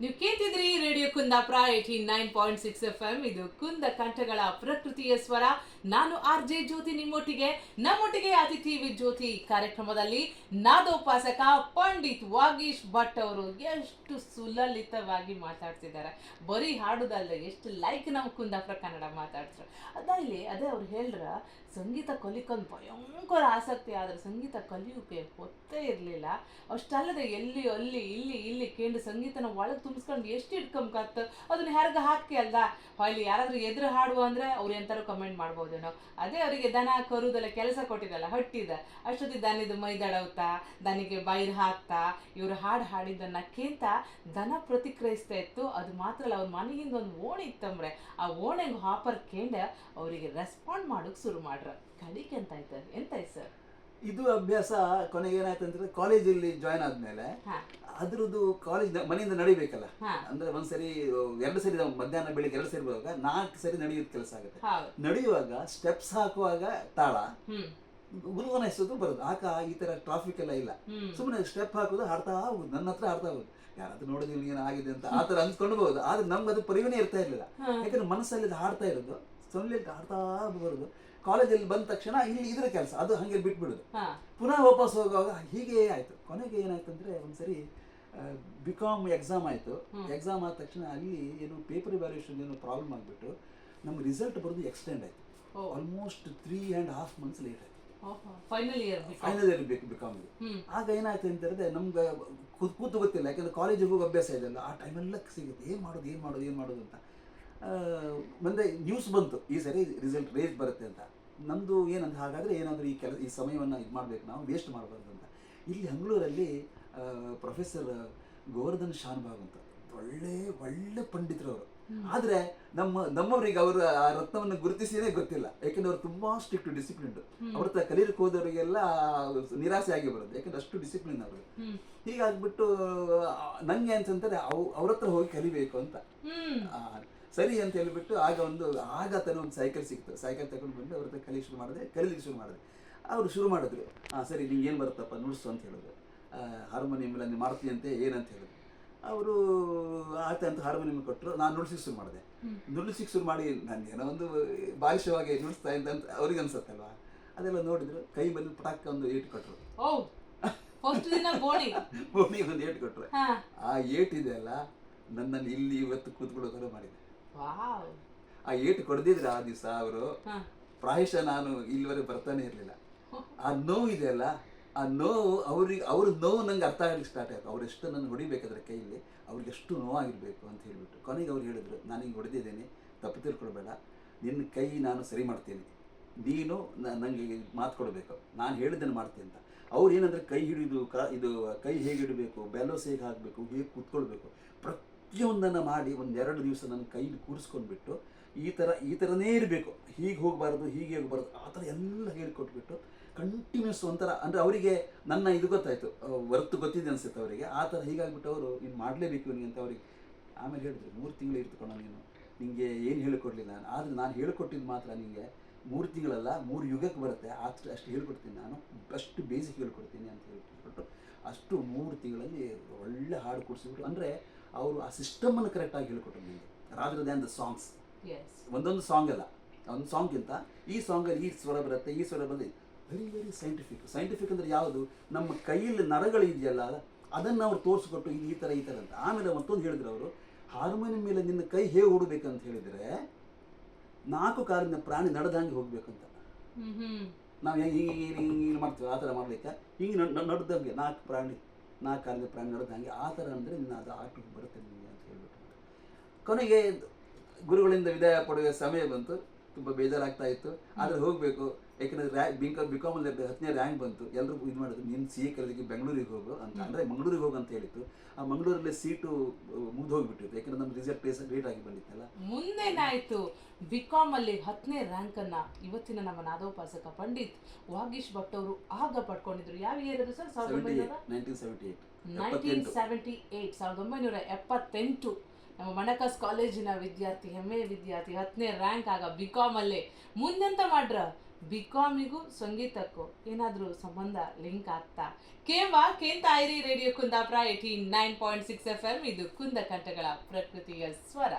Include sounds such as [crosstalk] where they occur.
ನೀವು ಕೇಳ್ತಿದ್ರಿ radio Kundapura eighty nine point six F M ಇದು ಕುಂದ ಕಂಠಗಳ ಪ್ರಕೃತಿಯ ಸ್ವರ. ನಾನು ಆರ್ ಜೆ ಜ್ಯೋತಿ ನಿಮ್ಮೊಟ್ಟಿಗೆ. ನಮ್ಮೊಟ್ಟಿಗೆ ಅತಿಥಿ ವಿಜ್ಯೋತಿ ಜ್ಯೋತಿ ಕಾರ್ಯಕ್ರಮದಲ್ಲಿ ನಾದೋಪಾಸಕ ಪಂಡಿತ್ ವಾಗೀಶ್ ಭಟ್ ಅವರು ಎಷ್ಟು ಸುಲಲಿತವಾಗಿ ಮಾತಾಡ್ತಿದ್ದಾರೆ. ಬರೀ ಹಾಡುದಲ್ಲ ಎಷ್ಟು ಲೈಕ್ ನಮ್ಮ ಕುಂದಾಪುರ ಕನ್ನಡ ಮಾತಾಡ್ತಾರೆ. ಅದಲ್ಲಿ ಅದೇ ಅವ್ರು ಹೇಳ್ರ, ಸಂಗೀತ ಕಲಿಕೊಂದು ಭಯಂಕರ ಆಸಕ್ತಿ ಆದ್ರೆ ಸಂಗೀತ ಕಲಿಯೋಕೆ ಹೊತ್ತೇ ಇರಲಿಲ್ಲ. ಅಷ್ಟಲ್ಲದೆ ಎಲ್ಲಿ, ಅಲ್ಲಿ, ಇಲ್ಲಿ ಇಲ್ಲಿ ಕೇಂದ್ರ ಸಂಗೀತನ ಒಳಗೆ ತುಂಬಿಸ್ಕೊಂಡು ಎಷ್ಟು ಇಟ್ಕೊಂಬತ್ತು ಅದನ್ನ ಹೆರ್ಗ ಹಾಕಿ ಅಲ್ಲ. ಅಲ್ಲಿ ಯಾರಾದರೂ ಎದುರು ಹಾಡುವ ಅಂದರೆ ಅವ್ರು ಎಂತಾರು ಕಮೆಂಟ್ ಮಾಡ್ಬೋದೇನೋ. ಅದೇ ಅವರಿಗೆ ದನ, ಕರುದೆಲ್ಲ ಕೆಲಸ ಕೊಟ್ಟಿದ್ದಲ್ಲ ಹಟ್ಟಿದ. ಅಷ್ಟೊತ್ತಿ ದನದ ಮೈದಳವ್ತಾ ದನಿಗೆ ಬೈರ್ ಹಾಕ್ತಾ? ಇವರು ಹಾಡು ಹಾಡಿದ್ದನ್ನ ಕೇಂತ ದನ ಪ್ರತಿಕ್ರಿಯಿಸ್ತಾ ಇತ್ತು. ಅದು ಮಾತ್ರ ಅಲ್ಲ, ಅವ್ರ ಮನೆಯಿಂದ ಒಂದು ಓಣಿ ಇತ್ತಂಬ್ರೆ ಆ ಓಣೆಗೆ ಹಾಪರ್ ಕೇಂಡ ಅವರಿಗೆ ರೆಸ್ಪಾಂಡ್ ಮಾಡೋಕೆ ಶುರು ಮಾಡ್ರ. ಕಲಿಕೆ ಎಂತಾಯ್ತು? ಎಂತಾಯ್ತು ಎಂತ ಸರ್? ಇದು ಅಭ್ಯಾಸ ಕೊನೆಗೆ ಏನಾಯ್ತಂದ್ರೆ ಕಾಲೇಜಲ್ಲಿ ಜಾಯ್ನ್ ಆದ್ಮೇಲೆ ಅದ್ರದ್ದು ಕಾಲೇಜ್ ಮನೆಯಿಂದ ನಡಿಬೇಕಲ್ಲ. ಅಂದ್ರೆ ಒಂದ್ಸರಿ ಎರಡು ಸರಿ ನಾವು ಮಧ್ಯಾಹ್ನ ಬೆಳಿಗ್ಗೆ ಎರಡು ಸರಿ ಬರುವಾಗ ನಾಲ್ಕು ಸರಿ ನಡೆಯುವ ಕೆಲಸ ಆಗುತ್ತೆ. ನಡೆಯುವಾಗ ಸ್ಟೆಪ್ಸ್ ಹಾಕುವಾಗ ತಾಳ. ಗುರುವನ ಹೆಸರು ಬರೋದು? ಆಕ ಈ ತರ ಟ್ರಾಫಿಕ್ ಎಲ್ಲ ಇಲ್ಲ. ಸುಮ್ಮನೆ ಸ್ಟೆಪ್ ಹಾಕೋದು ಹಾಡ್ತಾ ಹೋಗುದು ನನ್ನ ಹತ್ರ ಹಾಡ್ತಾ ಹೋಗುದು. ಯಾರಾದ್ರೂ ನೋಡಿದ್ರೆ ಏನಾಗಿದೆ ಅಂತ ಆತರ ತರ ಹೋಗುದು ಆದ್ರೆ ನಮ್ಗೆ ಅದು ಪರಿಗಣೆ ಇರ್ತಾ ಇರ್ಲಿಲ್ಲ. ಯಾಕಂದ್ರೆ ಮನಸ್ಸಲ್ಲಿ ಅದು ಹಾಡ್ತಾ ಇರೋದು. ಸೊಳ್ಳೆ ಹಾಡ್ತಾ ಬರೋದು. ಕಾಲೇಜಲ್ಲಿ ಬಂದ ತಕ್ಷಣ ಇಲ್ಲಿ ಇದ್ರ ಕೆಲಸ ಅದು ಹಂಗೆ ಬಿಟ್ಬಿಡುದು. ಪುನಃ ವಾಪಸ್ ಹೋಗುವಾಗ ಹೀಗೆ ಆಯ್ತು. ಕೊನೆಗೆ ಏನಾಯ್ತು ಅಂದ್ರೆ ಒಂದ್ಸರಿ ಬಿ ಕಾಮ್ ಎಕ್ಸಾಮ್ ಆಯ್ತು. ಎಕ್ಸಾಮ್ ಆದ ತಕ್ಷಣ ಅಲ್ಲಿ ಏನು ಪೇಪರ್ ವ್ಯಾಲ್ಯೂಷನ್ ಏನೋ ಪ್ರಾಬ್ಲಮ್ ಆಗಿಬಿಟ್ಟು ನಮ್ಮ ರಿಸಲ್ಟ್ ಬರೋದು ಎಕ್ಸ್ಟೆಂಡ್ ಆಯ್ತು. Almost three and half months late ಆಯ್ತು. ಫೈನಲ್ ಇಯರ್ ಫೈನಲ್ ಇಯರ್ ಬೇಕು ಬಿ ಕಾಮ್ಗೆ ಆಗ ಏನಾಯ್ತು ಅಂತ ಹೇಳಿದ್ರೆ ನಮ್ಗೆ ಕೂತ್ ಕೂತು ಗೊತ್ತಿಲ್ಲ ಯಾಕಂದ್ರೆ ಕಾಲೇಜಿಗೆ ಹೋಗಿ ಅಭ್ಯಾಸ ಇದೆಲ್ಲ ಆ ಟೈಮೆಲ್ಲ ಸಿಗುತ್ತೆ. ಏನು ಮಾಡೋದು ಏನು ಮಾಡೋದು ಏನು ಮಾಡೋದು ಅಂತ. ಮುಂದೆ ನ್ಯೂಸ್ ಬಂತು. ಈ ಸರಿ ರಿಸಲ್ಟ್ ರೇಸ್ ಬರುತ್ತೆ ಅಂತ. ನಮ್ಮದು ಏನಂತ ಹಾಗಾದರೆ ಏನಾದರೂ ಈ ಕೆಲಸ ಈ ಸಮಯವನ್ನು ಇದು ಮಾಡಬೇಕು ನಾವು ವೇಸ್ಟ್ ಮಾಡಬಾರ್ದು ಅಂತ. ಇಲ್ಲಿ ಹಂಗ್ಳೂರಲ್ಲಿ ಪ್ರೊಫೆಸರ್ ಗೋವರ್ಧನ್ ಶಾನ್ಭಾಗ್ ಅಂತ. ಒಳ್ಳೆ ಒಳ್ಳೆ ಪಂಡಿತರವರು. ಆದರೆ ನಮ್ಮ ನಮ್ಮವರಿಗೆ ಅವರು ಆ ರತ್ನವನ್ನು ಗುರುತಿಸಿನೇ ಗೊತ್ತಿಲ್ಲ. ಯಾಕೆಂದ್ರೆ ಅವರು ತುಂಬಾ ಸ್ಟ್ರಿಕ್ಟ್ ಡಿಸಿಪ್ಲಿನ್ಡ್ ಅವ್ರ ಹತ್ರ ಕಲೀಲಿಕ್ಕೆ ಹೋದವರಿಗೆಲ್ಲ ನಿರಾಸೆ ಆಗಿ ಬರುತ್ತೆ ಯಾಕಂದ್ರೆ ಅಷ್ಟು ಡಿಸಿಪ್ಲಿನ್ ಅವರು. ಹೀಗಾಗ್ಬಿಟ್ಟು ನಂಗೆ ಅಂತಂದ್ರೆ ಅವ್ರ ಹತ್ರ ಹೋಗಿ ಕಲಿಬೇಕು ಅಂತ. ಸರಿ ಅಂತ ಹೇಳಿಬಿಟ್ಟು ಆಗ ಒಂದು ಆಗ ತನ್ನ ಒಂದು ಸೈಕಲ್ ಸಿಕ್ತು. ಸೈಕಲ್ ತಗೊಂಡು ಬಂದು ಅವ್ರ ಹತ್ರ ಕಲಿ ಶುರು ಮಾಡಿದೆ. ಕಲೀಲಿಕ್ಕೆ ಶುರು ಮಾಡಿದೆ. ಅವರು ಶುರು ಮಾಡಿದ್ರು. ಹಾಂ ಸರಿ ನಿಂಗೆ ಏನು ಬರುತ್ತಪ್ಪ? ನುಡಿಸು ಅಂತ ಹೇಳಿದ್ರು. ಹಾರ್ಮೋನಿಯಮ್ ಎಲ್ಲ ನೀವು ಮಾಡ್ತೀಯಂತೆ? ಏನಂತ ಹೇಳಿದ್ರು. ಅವರು ಆಯ್ತು ಅಂತ ಹಾರ್ಮೋನಿಯಂ ಕೊಟ್ಟರು. ನಾನು ನುಡಿಸಿ ಶುರು ಮಾಡಿದೆ. ನುಡಿಸಿಕ್ಕೆ ಶುರು ಮಾಡಿ ನಾನು ಏನೋ ಒಂದು ಬಾಲಿಶವಾಗಿ ನುಡಿಸ್ತಾ ಇದ್ದ ಅಂತ ಅವ್ರಿಗೆ ಅನ್ಸತ್ತಲ್ವಾ? ಅದೆಲ್ಲ ನೋಡಿದ್ರು. ಕೈ ಮೇಲೆ ಪಟಾಕ ಒಂದು ಏಟ್ ಕೊಟ್ಟರು ಭೂಮಿಗೆ [laughs] ಒಂದು ಏಟ್ ಕೊಟ್ಟರು ಆ ಏಟಿದೆ ಅಲ್ಲ ನನ್ನನ್ನು ಇಲ್ಲಿ ಇವತ್ತು ಕೂತ್ಕೊಳ್ಳೋ ಥರ ಮಾಡಿದೆ. ಆ ಏಟ್ ಕೊಡದಿದ್ರೆ ಆ ದಿವಸ ಅವರು? ಪ್ರಾಯಶಃ ನಾನು ಇಲ್ಲಿವರೆಗೆ ಬರ್ತಾನೆ ಇರಲಿಲ್ಲ. ಆ ನೋವು ಇದೆಯಲ್ಲ ಆ ನೋವು ಅವ್ರಿಗೆ ಅವ್ರ ನೋವು ನಂಗೆ ಅರ್ಥ ಆಗಲಿಕ್ಕೆ ಸ್ಟಾರ್ಟ್ ಆಯ್ತು. ಅವರೆಷ್ಟು ಎಷ್ಟು ನನ್ನ ಹೊಡಿಬೇಕಾದ್ರೆ ಕೈಯಲ್ಲಿ ಅವ್ರಿಗೆ ಎಷ್ಟು ನೋವಾಗಿರ್ಬೇಕು ಅಂತ ಹೇಳ್ಬಿಟ್ಟು. ಕೊನೆಗೆ ಅವ್ರು ಹೇಳಿದ್ರು ನಾನು ಹಿಂಗೆ ಹೊಡೆದಿದ್ದೇನೆ ತಪ್ಪು ತಿಳ್ಕೊಳ್ಬೇಡ. ನಿನ್ನ ಕೈ ನಾನು ಸರಿ ಮಾಡ್ತೀನಿ. ನೀನು ನನಗೆ ಮಾತು ಕೊಡಬೇಕು. ನಾನು ಹೇಳಿದ್ದನ್ನು ಮಾಡ್ತೀನಿ ಅಂತ. ಅವ್ರು ಏನಂದ್ರೆ ಕೈ ಹಿಡಿದು ಕ ಇದು ಕೈ ಹೇಗೆ ಹಿಡಬೇಕು ಬ್ಯಾಲೋಸ್ ಹೇಗೆ ಹಾಕಬೇಕು ಹೇಗೆ ಕೂತ್ಕೊಳ್ಬೇಕು. ಪ್ರತಿಯೊಂದನ್ನು ಮಾಡಿ ಒಂದೆರಡು ದಿವಸ ನನ್ನ ಕೈಲಿ ಕೂರಿಸ್ಕೊಂಡ್ಬಿಟ್ಟು ಈ ಥರ, ಈ ಥರನೇ ಇರಬೇಕು. ಹೀಗೆ ಹೋಗಬಾರ್ದು ಹೀಗೆ ಹೋಗಬಾರ್ದು, ಆ ಥರ ಎಲ್ಲ ಹೇಳಿಕೊಟ್ಬಿಟ್ಟು ಕಂಟಿನ್ಯೂಸ್ ಒಂಥರ, ಅಂದರೆ ಅವರಿಗೆ ನನ್ನ ಇದು ಗೊತ್ತಾಯಿತು ವರ್ತು ಗೊತ್ತಿದೆ ಅನಿಸುತ್ತೆ ಅವರಿಗೆ. ಆ ಥರ ಹೀಗಾಗ್ಬಿಟ್ಟು ಅವರು ಇನ್ನು ಮಾಡಲೇಬೇಕು ನಿನಗೆ ಅಂತ ಅವ್ರಿಗೆ ಆಮೇಲೆ ಹೇಳಿದ್ರು, ಮೂರು ತಿಂಗಳು ಇರ್ತುಕೊಂಡು ನೀನು. ನಿಮಗೆ ಏನು ಹೇಳಿಕೊಡ್ಲಿಲ್ಲ ನಾನು. ಆದರೆ ನಾನು ಹೇಳಿಕೊಟ್ಟಿದ್ದು ಮಾತ್ರ ನಿಮಗೆ ಮೂರು ತಿಂಗಳಲ್ಲ, ಮೂರು ಯುಗಕ್ಕೆ ಬರುತ್ತೆ. ಅಷ್ಟು ಅಷ್ಟು ಹೇಳ್ಕೊಡ್ತೀನಿ ನಾನು, ಅಷ್ಟು ಬೇಸಿಕ್ ಹೇಳ್ಕೊಡ್ತೀನಿ ಅಂತ ಹೇಳಿಬಿಟ್ಟು ಅಷ್ಟು ಮೂರು ತಿಂಗಳಲ್ಲಿ ಒಳ್ಳೆ ಹಾಡು ಕೂಡಿಸ್ಬಿಟ್ಟು ಅಂದರೆ ಅವರು ಆ ಸಿಸ್ಟಮನ್ನು ಕರೆಕ್ಟಾಗಿ ಹೇಳ್ಕೊಟ್ರು ನಿಮಗೆ ರಾದರ್ ದ್ಯಾನ್ ದ ಸಾಂಗ್ಸ್ ಒಂದೊಂದು ಸಾಂಗ್ ಅಲ್ಲ ಒಂದು ಸಾಂಗ್ಗಿಂತ ಈ ಸಾಂಗಲ್ಲಿ ಈ ಸ್ವರ ಬರುತ್ತೆ ಈ ಸ್ವರ ಬರುತ್ತೆ. ವೆರಿ ವೆರಿ ಸೈಂಟಿಫಿಕ್ ಸೈಂಟಿಫಿಕ್ ಅಂದ್ರೆ ಯಾವುದು? ನಮ್ಮ ಕೈಯಲ್ಲಿ ನರಗಳು ಇದೆಯಲ್ಲ ಅದನ್ನ ಅವ್ರು ತೋರಿಸ್ಕೊಟ್ಟು ಇದು ಈ ಥರ ಈ ಥರ ಅಂತ. ಆಮೇಲೆ ಮತ್ತೊಂದು ಹೇಳಿದ್ರು ಅವರು ಹಾರ್ಮೋನಿಯಂ ಮೇಲೆ ನಿನ್ನ ಕೈ ಹೇಗೆ ಓಡಬೇಕಂತ ಹೇಳಿದರೆ ನಾಲ್ಕು ಕಾಲಿನ ಪ್ರಾಣಿ ನಡೆದಂಗೆ ಹೋಗ್ಬೇಕಂತ. ನಾವು ಹಿಂಗೆ ಹಿಂಗೆ ಹಿಂಗೆ ಮಾಡ್ತೀವಿ ಆ ಥರ ಮಾಡ್ಲಿಕ್ಕೆ. ಹಿಂಗೆ ನಡೆದಂಗೆ ನಾಲ್ಕು ಪ್ರಾಣಿ. ನಾಲ್ಕು ಕಾಲಿನ ನಡೆದ ನಡೆದಂಗೆ ಆ ಥರ ಅಂದರೆ ನಿನ್ನ ಅದು ಆಟಕ್ಕೆ ಬರುತ್ತೆ ನಿಮಗೆ ಅಂತ ಹೇಳಿಬಿಟ್ಟು. ಕೊನೆಗೆ ಗುರುಗಳಿಂದ ವಿದಾಯ ಪಡೆಯುವ ಸಮಯ ಬಂತು. ತುಂಬ ಬೇಜಾರಾಗ್ತಾ ಇತ್ತು. ಆದರೆ ಹೋಗಬೇಕು. ಯಾಕಂದರೆ ರ್ಯಾ ಬಿಂಕ ಬಿಕಾಮಲ್ಲಿ ಹತ್ತನೇ ರ್ಯಾಂಕ್ ಬಂತು. ಎಲ್ಲರೂ ಇದು ಮಾಡಿದ್ರು. ನೀನು ಸಿ ಎ ಬೆಂಗಳೂರಿಗೆ ಹೋಗು ಅಂತ. ಅಂದರೆ ಮಂಗಳೂರಿಗೆ ಹೋಗು ಅಂತ ಹೇಳಿತ್ತು. ಆ ಮಂಗಳೂರಲ್ಲಿ ಸೀಟು ಮುಂದೆ ಹೋಗ್ಬಿಟ್ಟಿತ್ತು. ಯಾಕಂದರೆ ನಮ್ಮ ರಿಸಲ್ಟ್ ಪ್ಲೇಸ್ ಲೇಟ್ ಆಗಿ ಬಂದಿತ್ತಲ್ಲ. ಮುಂದೇನಾಯಿತು? ಬಿಕಾಮ್ ಅಲ್ಲಿ ಹತ್ತನೇ ರ್ಯಾಂಕ್ ಅನ್ನ ಇವತ್ತಿನ ನಮ್ಮ ನಾದೋಪಾಸಕ ಪಂಡಿತ್ ವಾಗೀಶ್ ಭಟ್ ಅವರು ಆಗ ಪಡ್ಕೊಂಡಿದ್ರು. ಯಾವ ಇಯರ್ ಅದು ಸರ್? ಸಾವಿರದ ಒಂಬೈನೂರ nineteen seventy eight nineteen seventy eight ಸಾವಿರದ ಒಂಬೈನೂರ ಎಪ್ಪತ್ತೆಂಟು. ಮಣಕಸ್ ಕಾಲೇಜಿನ ವಿದ್ಯಾರ್ಥಿ ಹೆಮ್ಮೆಯ ವಿದ್ಯಾರ್ಥಿ, ಹತ್ತನೇ ರ್ಯಾಂಕ್ ಆಗ ಬಿ ಕಾಮಲ್ಲೇ ಮುಂದೆಂತ ಮಾಡ್ರ? ಬಿ ಕಾಮಿಗೂ ಸಂಗೀತಕ್ಕೂ ಏನಾದರೂ ಸಂಬಂಧ ಲಿಂಕ್ ಆಗ್ತಾ? ಕೇಂಬ ಕೇಂತ ಐರಿ radio Kundapura eighty nine point six F M ಇದು ಕುಂದ ಕಂಠಗಳ ಪ್ರಕೃತಿಯ ಸ್ವರ.